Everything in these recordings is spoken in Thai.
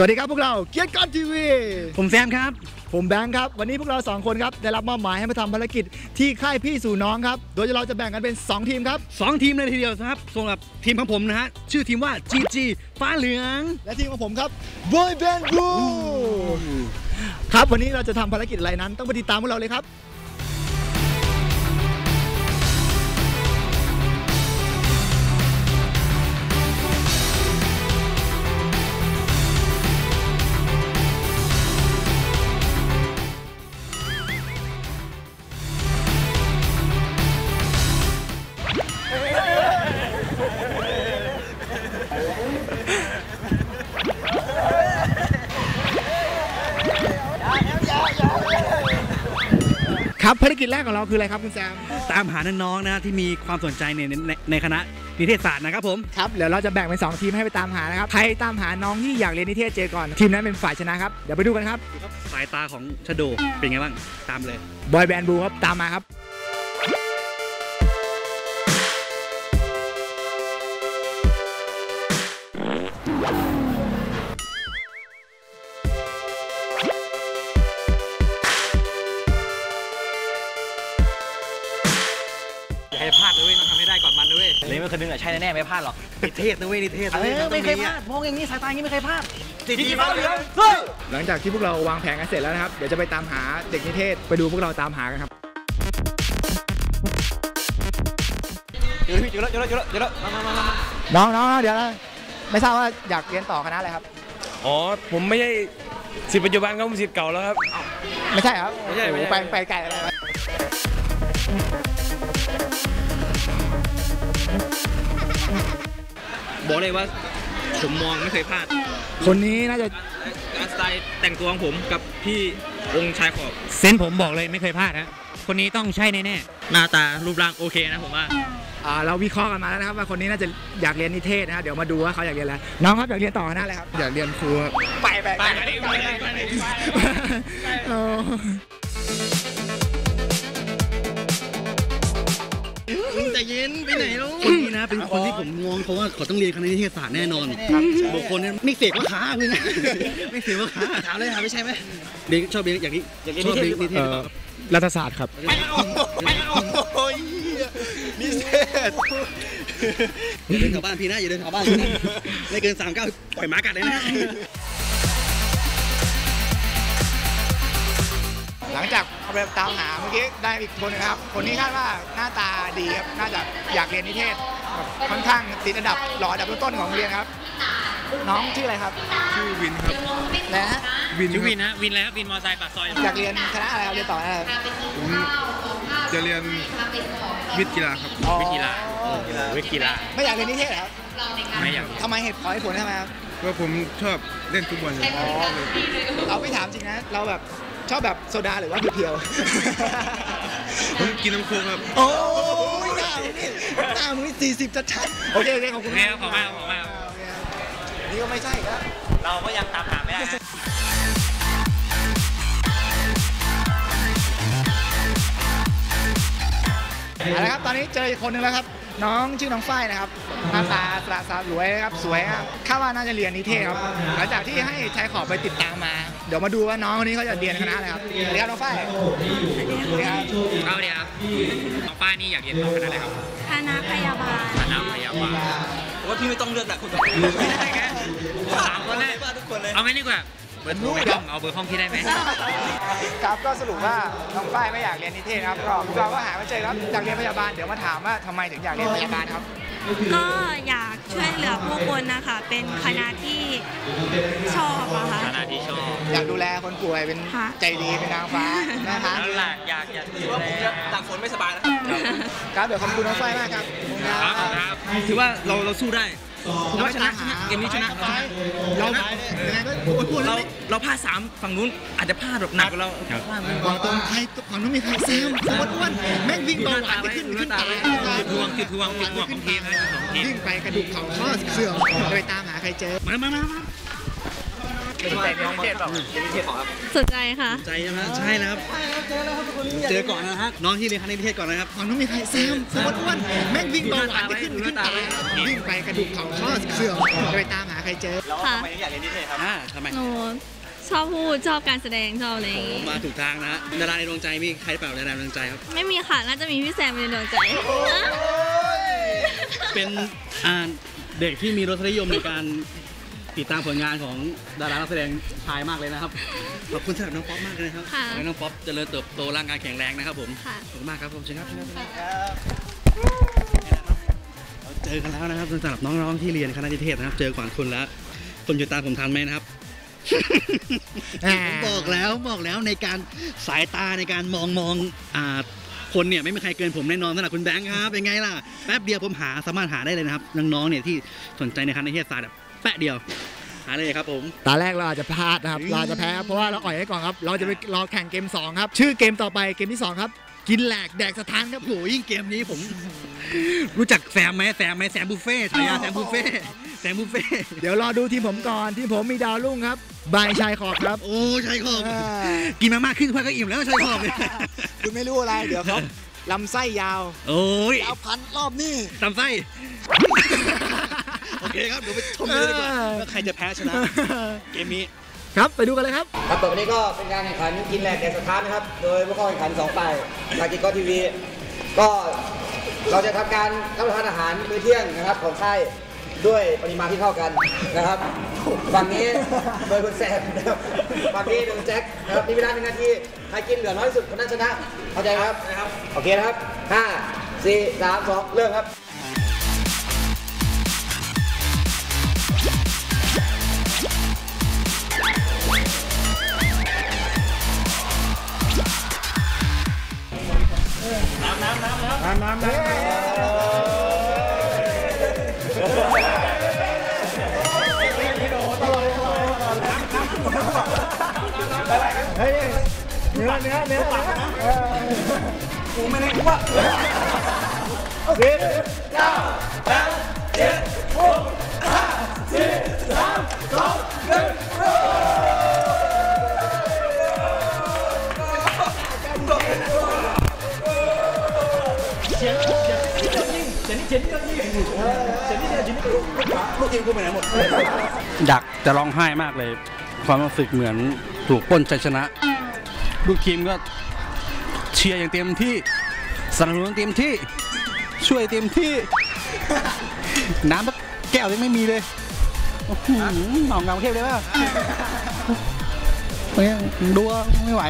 สวัสดีครับพวกเราเกียรติกอนทีวี ผมแซมครับ ผมแบงค์ครับ วันนี้พวกเราสองคนครับ ได้รับมอบหมายให้มาทำภารกิจที่ค่ายพี่สู่น้องครับ โดยเราจะแบ่งกันเป็น 2 ทีมครับ 2 ทีมเลยทีเดียวนะครับสำหรับทีมของผมนะฮะ ชื่อทีมว่า GG ฟ้าเหลือง และทีมของผมครับ Boy Band Blue ครับวันนี้เราจะทำภารกิจอะไรนั้นต้องไปติดตามพวกเราเลยครับ ครับภารกิจแรกของเราคืออะไรครับคุณแซมตามหาน้องๆนะที่มีความสนใจในในในคณะนิเทศศาสตร์นะครับผม ครับเดี๋ยวเราจะแบ่งเป็น2ทีมให้ไปตามหานะครับใครตามหาน้องที่อยากเรียนนิเทศเจอก่อน ทีมนั้นเป็นฝ่ายชนะครับ เดี๋ยวไปดูกันครับ สายตาของชโดเป็นไงบ้าง ตามเลย บอยแบนด์บูครับ ตามมาครับ ยนึงอะใช่แน่ๆไม่พลาดหรอกนิเทศนะเว้ยนิเทศเออไม่เคยพลาดมองอย่างนี้สายตาอย่างนี้ไม่เคยพลาดจีจีฟ้าเหลืองหลังจากที่พวกเราวางแผนกันเสร็จแล้วนะครับ เดี๋ยวจะไปตามหาเด็กนิเทศไปดูพวกเราตามหากันครับเจอพี่เจอแล้วเจอแล้วเจอแล้วเจอแล้วมามามามาน้องน้องเดี๋ยวนะไม่ทราบว่าอยากเรียนต่อคณะอะไรครับ อ๋อ ผมไม่ใช่สิทธิ์ปัจจุบันครับผมสิทธิ์เก่าแล้วครับ ไม่ใช่ครับไม่ใช่โอ้โหไม่ใช่ไปไปไกลแล้ว บบอกเลยว่าผมมองไม่เคยพลาดคนนี้น่าจะการสไตล์แต่งตัวของผมกับพี่องค์ชายขอบเซนส์ผมบอกเลยไม่เคยพลาดฮะคนนี้ต้องใช่แน่หน้าตารูปร่างโอเคนะผมว่าอ่าเราวิเคราะห์กันมาแล้วนะครับว่าคนนี้น่าจะอยากเรียนนิเทศนะครับเดี๋ยวมาดูว่าเขาอยากเรียนอะไรน้องครับอยากเรียนต่อคณะอะไรครับอยากเรียนครูครับไปไปไปไปไปไปไป ไปเออแต่เย็นไปไหนลูกคนนี้นะเป็นคนที่ผมมองเขาว่าเขาต้องเรียนคณะนิเทศศาสตร์แน่นอนบุคคลนี้ไม่เสกว่าขาเลยนะไม่เสกว่าขาถามเลยถามไม่ใช่ไหมเรียนชอบเรียนอย่างนี้ชอบเรียนนิเทศหรือเปล่ารัฐศาสตร์ครับไม่เอาไม่เอาโอ้ยนิเทศอย่าเดินแถวบ้านพี่นะอย่าเดินแถวบ้านพี่นะไม่เกินสามเก้าปล่อยหมากัดเลยนะ หลังจากเอาไปตามหาเมื่อกี้ได้อีกคนนึงครับ คนนี้คาดว่าหน้าตาดีครับ น่าจะอยากเรียนนิเทศแบบค่อนข้างติดอันดับหล่ออันดับต้นๆของโรงเรียนครับ น้องชื่ออะไรครับชื่อวินครับนะฮะวินๆชื่อควิรับนนะวินแล้ววินมอไซค์ปากซอยอยากเรียนคณะอะไรครับเรียนต่ออะไรครับผมจะเรียนวิทย์กีฬาครับวิทย์กีฬาวิทย์กีฬาไม่อยากเรียนนิเทศเหรอครับไม่อยากทำไมเหตุขอให้ผลทำไมครับเพราะผมชอบเล่นฟุตบอลเลยเราไม่ถามจริงนะเราแบบ ชอบแบบโซดาหรือว่าเพียวๆผมกินน้ำโค้กครับ โอ้ยหน้ามึงนี่หน้ามึงนี่สี่สิบชัดๆโอเคโอเคขอบคุณแม่ขอบมากขอบมากโอเคครับนี่ก็ไม่ใช่ครับ เราก็ยังตามหาไม่ได้เอาละครับตอนนี้เจออีกคนนึงแล้วครับ น้องชื่อน้องฝ้ายนะครับหน้าตาสระสารวยนะครับสวยครับคาดว่าน่าจะเรียนนิเทศครับหลังจากที่ให้ชายขอบไปติดตามมา เดี๋ยวมาดูว่าน้องคนนี้เขาจะเรียนคณะอะไรครับสวัสดีครับน้องฝ้ายสวัสดีครับเอาเดี๋ยวครับน้องป้านี่อยากเรียนต่อคณะอะไรครับคณะพยาบาลคณะพยาบาลว่าพี่ไม่ต้องเลือกแหละคุณไม่ได้ไงสามคนเลยทุกคนเลยเอาไหมดีกว่าเบอร์โทรไปห้องเอาเบอร์ห้องพี่ได้ไหมครับก็สรุปว่าน้องฝ้ายไม่อยากเรียนนิเทศครับก็เราก็หาไม่เจอครับอยากเรียนพยาบาลเดี๋ยวมาถามว่าทำไมถึงอยากเรียนพยาบาลครับ ก็อยากช่วยเหลือผู้คนนะคะ เป็นคณะที่ชอบอะค่ะ คณะที่ชอบอยากดูแลคนป่วยเป็นค่ะ ใจดีเป็นนางฟ้านะคะแล้วหลักอยากอยากดูแลต่างคนไม่สบายนะครับเดี๋ยวขอบคุณน้องฝ้ายมากครับขอบคุณคครัรับบครับถือว่าเราเราสู้ได้ ถือว่าชนะชนะเกมนี้ชนะเราเรายังไงก็โอ้ยพูดเราเราพลาดสามฝั่งนู้นอาจจะพลาดแบบหนักกว่าเราพลาดบอกตรงใครฝั่งนู้นมีใครเซลล์อ้วนๆแม่งวิ่งเบาหวานจะขึ้นขึ้นตาจุดทวงจุดทวงจุดทวงของทีมนะจุดทวงของทีมวิ่งไปกระดูกเข่าข้อเสื่อมจะไปตามหาใครเจอมามามามา สนใจในนิเทศเปล่าในนิเทศของครับสนใจค่ะใจใช่ไหมใช่นะครับเจอก่อนนะฮะน้องที่เรียนคณะนิเทศก่อนนะครับก่อนต้องมีใครแซมสมมติอ้วนแม่งวิ่งเบาหวานจะขึ้นขึ้นตาวิ่งไปกระดูกเข่าข้อเสื่อมจะไปตามหาใครเจอแล้วค่ะทำไมถึงอยากเรียนนิเทศครับอ่าทำไมหนูชอบพูดชอบการแสดงชอบอะไรอย่างงี้มาถูกทางนะฮะดาราในดวงใจมีใครเปล่าดาราในดวงใจครับไม่มีค่ะน่าจะมีพี่แซมเป็นดวงใจ เป็นอ่าเด็กที่มีรสนิยมในการ ติดตามผลงานของดารานักแสดงชายมากเลยนะครับ ขอบคุณสำหรับน้องป๊อปมากเลยนะครับค่ะขอให้น้องป๊อปเจริญเติบโตร่างกายแข็งแรงนะครับผม ค่ะ ขอบคุณมากครับผมเชิญครับเชิญครับเราเจอกันแล้วนะครับสำหรับน้องๆที่เรียนคณะนิเทศนะครับ เจอก่อนคุณแล้วคุณจะตามผมทันไหมนะครับ ผมบอกแล้วบอกแล้วในการสายตาในการมองมองอ่าคนเนี่ยไม่มีใครเกินผมแน่นอนสำหรับคุณแบงค์ครับเป็นไงล่ะแป๊บเดียวผมหาสามารถหาได้เลยนะครับน้องๆเนี่ยที่สนใจในคณะนิเทศศาสตร์แบบ แป๊บเดียวหาเลยครับผมตาแรกเราอาจจะพลาดนะครับ เราอาจจะแพ้เพราะว่าเราอ่อยไว้ก่อนครับ เราจะไปรอแข่งเกม 2 ครับ ชื่อเกมต่อไปเกมที่ 2 ครับ กินแหลกแดกสถานครับโอ้โหยิ่งเกมนี้ผม รู้จักแซมไหมแซมไหมแซมบุฟเฟ่ฉายาแซมบุฟเฟ่แซมบุฟเฟ่เดี๋ยวรอดูทีมผมก่อนที่ผมมีดาวรุ่งครับบายชายขอบครับ โอ้ชัยขอบอ่ากินมามากขึ้นเพื่อนก็อิ่มแล้วชัยขอบเนี่ยคุณไม่รู้อะไรเดี๋ยวเขาลำไส้ยาว โอ้ยยาวพันรอบนี้ตำไส้โอ เคครับเดี๋ยวไปชมกันเลยดีกว่าว่าใครจะแพ้ชนะเกมนี้ ครับไปดูกันเลยครับ ครับต่อไปนี้ก็เป็นการแข่งขันกินแหลกแดกสถานนะครับ โดยผู้เข้าแข่งขันสองฝ่ายทางกิจก็ทีวี ก็เราจะทำการรับประทานอาหารมื้อเที่ยงนะครับของค่ายด้วยปริมาณที่เท่ากันนะครับฝั่งนี้โดยคุณแซมนะครับฝั่งนี้โดยคุณแจ็คนะครับมีเวลาหนึ่งนาทีใครกินเหลือน้อยที่สุดคนนั้นชนะเข้าใจไหมครับโอเคนะครับห้าสี่สามสองเริ่มครับ น้ำน้ำนะน้ำน้ำไปเลยไปเลยไม่รอดักจะร้องไห้มากเลย ความรู้สึกเหมือนถูกป้นชัยชนะ ลูกทีมก็เชียร์อย่างเต็มที่สนับสนุนเต็มที่ช่วยเต็มที่ น้ำสักแก้วยังไม่มีเลยโอ้โหนองเงาเทพเลยป่ะเนี่ยดูว่าไม่ไหว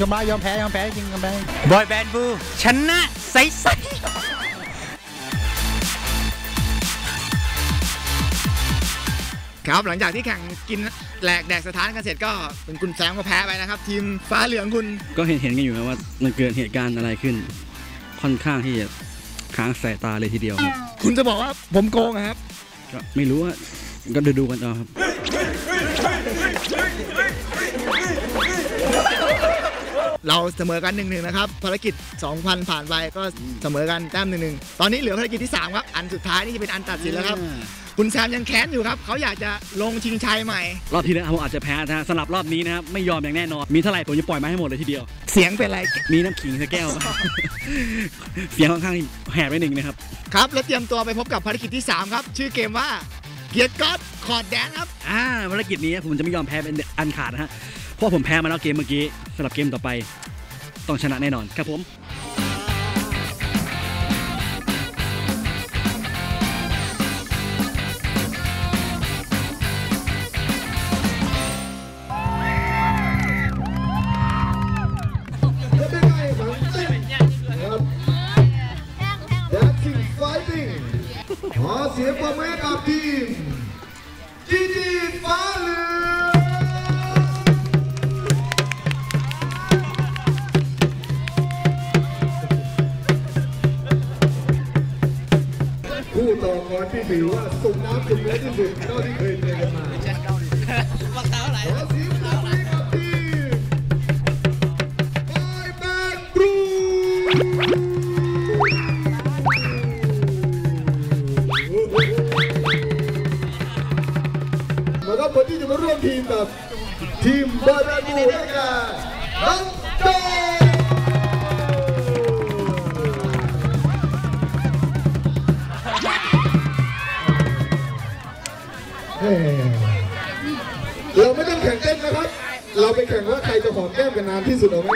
ยอมรับยอมแพ้ยอมแพ้จริงยอมแพ้บอยแบนด์บูชนะใสใครับหลังจากที่แข่งกินแหลกแดกสถานกันเสร็จก็เป็นคุณแซมก็แพ้ไปนะครับ ทีมฟ้าเหลืองคุณก็เห็นเห็นกันอยู่นะว่ามันเกิดเหตุการณ์อะไรขึ้น ค่อนข้างที่จะค้างสายตาเลยทีเดียวครับคุณจะบอกว่าผมโกงอะครับ ก็ไม่รู้ว่าก็ดูดูๆกันเอาครับ เราเสมอกันหนึ่งหนึ่งนะครับภารกิจ 2,000 ผ่านไปก็เสมอกันแต้มหนึ่งหนึ่งตอนนี้เหลือภารกิจที่ 3 ครับ อันสุดท้ายนี่จะเป็นอันตัดสินแล้วครับ คุณแซมยังแค้นอยู่ครับ เขาอยากจะลงชิงชัยใหม่ รอบที่แล้วผมอาจจะแพ้นะฮะสำหรับรอบนี้นะครับไม่ยอมอย่างแน่นอน มีเท่าไหร่ผมจะปล่อยมาให้หมดเลยทีเดียว เสียงเป็นอะไรมีน้ำขิงสักแก้วป่ะเสียงค่อนข้างแหบไปหนึ่งนะครับ ครับ แล้วเตรียมตัวไปพบกับภารกิจที่ 3 ครับ ชื่อเกมว่าเกียร์ก๊อตคอร์ดแดนครับ อ่าภารกิจนี้ผมจะไม่ยอมแพ้เป็นอันขาดนะฮะ เพราะผมแพ้มาแล้วเกมเมื่อกี้สำหรับเกมต่อไป ต้องชนะแน่นอนครับผม ขอเสี เราไม่ต้องแข่งเต้นนะครับ เราไปแข่งว่าใครจะหอมแก้มกันนานที่สุดเอาไหม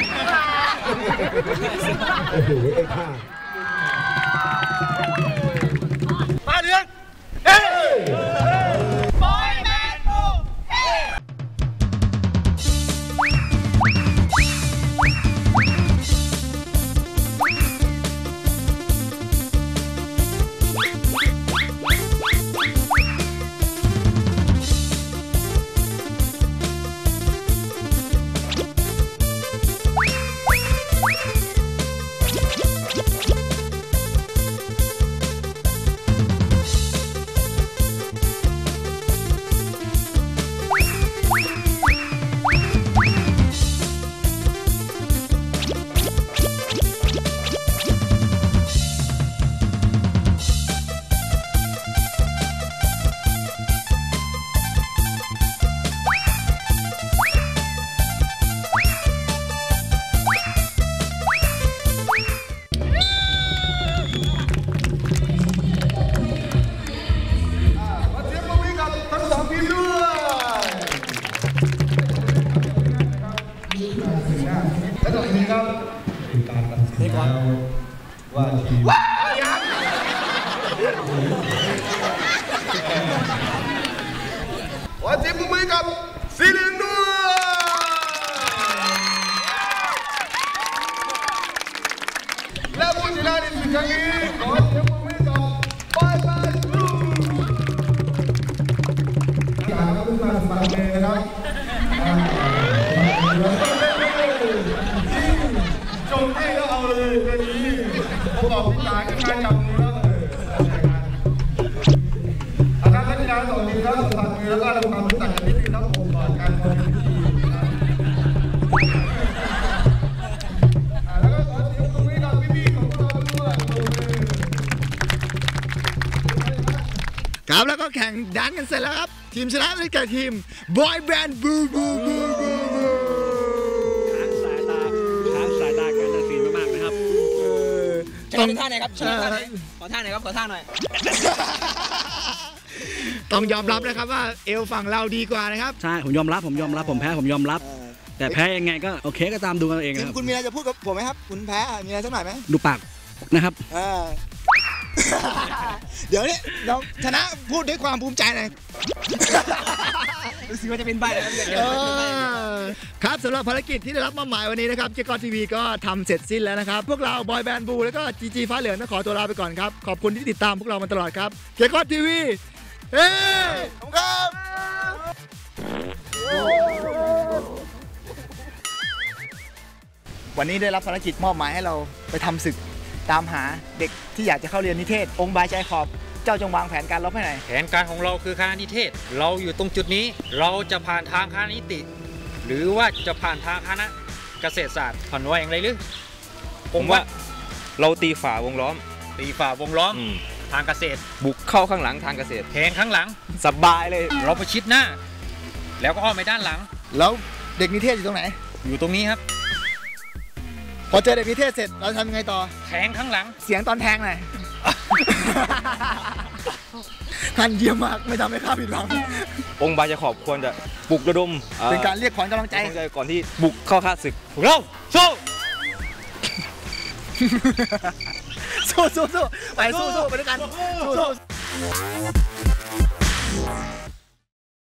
โอ้โหไอ้ข้ามาเดือนขอ ตอนนี้ครับคือการตัดสินแล้วว่าทีมขอเสียงปรบมือกับสีเหลืองด้วยและผู้ชนะในศึกครั้งนี้ายก็การจับมือแล้วอาการนักกีฬาสองทีมครับสัมผัสมือแล้วก็ทำความรู้จักกันนิดนึงครับผมก่อนการทำพิธีแล้วก็ขอเสียงปรบมือกับพี่ๆของพวกเราด้วยนะครับแล้วก็แข่งดันกันเสร็จแล้วครับ ทีมชนะได้แก่ทีม Boy Band Boo Boo Boo Boo Boo ค้าง ชนะท่าไหนครับชนะท่าไหนขอท่าไหนครับขอท่าหน่อยต้องยอมรับนะครับว่าเอลฝั่งเราดีกว่านะครับใช่ผมยอมรับผมยอมรับผมแพ้ผมยอมรับ แต่แพ้ยังไงก็โอเคก็ตามดูกันเองทีนะมครับคุณมีอะไรจะพูดกับผมไหมครับ คุณแพ้มีอะไรสักหน่อยไหมดูปากนะครับเออเดี๋ยวนี้เราชนะพูดด้วยความภูมิใจหน่อย รู้สึกว่าจะเป็นใบแล้วเออครับสำหรับภารกิจที่ได้รับมอบหมายวันนี้นะครับเจกอนทีวีก็ทำเสร็จสิ้นแล้วนะครับ พวกเราบอยแบนด์บูแล้วก็จีจีฟ้าเหลืองต้องขอตัวลาไปก่อนครับ ขอบคุณที่ติดตามพวกเรามาตลอดครับเจกอนทีวีเฮ้ขอบคุณครับวันนี้ได้รับภารกิจมอบหมายให้เราไปทำศึกตามหาเด็กที่อยากจะเข้าเรียนนิเทศ องค์บายใจขอบ เจ้าจงวางแผนการลบให้หน่อยแผนการของเราคือคณะนิเทศ เราอยู่ตรงจุดนี้ เราจะผ่านทางคณะนิติ หรือว่าจะผ่านทางคณะเกษตรศาสตร์ผ่อนว่าอย่างไรหรือผมว่าเราตีฝาวงล้อม ตีฝ่าวงล้อมอืมทางเกษตร บุกเข้าข้างหลังทางเกษตรแทงข้างหลัง สบายเลย เราประชิดหน้า แล้วก็อ้อมไปด้านหลัง แล้วเด็กนิเทศอยู่ตรงไหน อยู่ตรงนี้ครับพอเจอเด็กนิเทศเสร็จเราทำยังไงต่อ แทงข้างหลัง เสียงตอนแทงหน่อย ท่านเยี่ยมมากไม่ทำให้ข้าผิดหวัง องค์บาจะขอบควรจะปลุกระดมอ่อเป็นการเรียกขวัญกำลังใจกำลังใจก่อนที่บุกเข้าค่าศึกพวกเราสู้สู้สู้สู้ไปสู้สู้ไปด้วยกันสู้สู้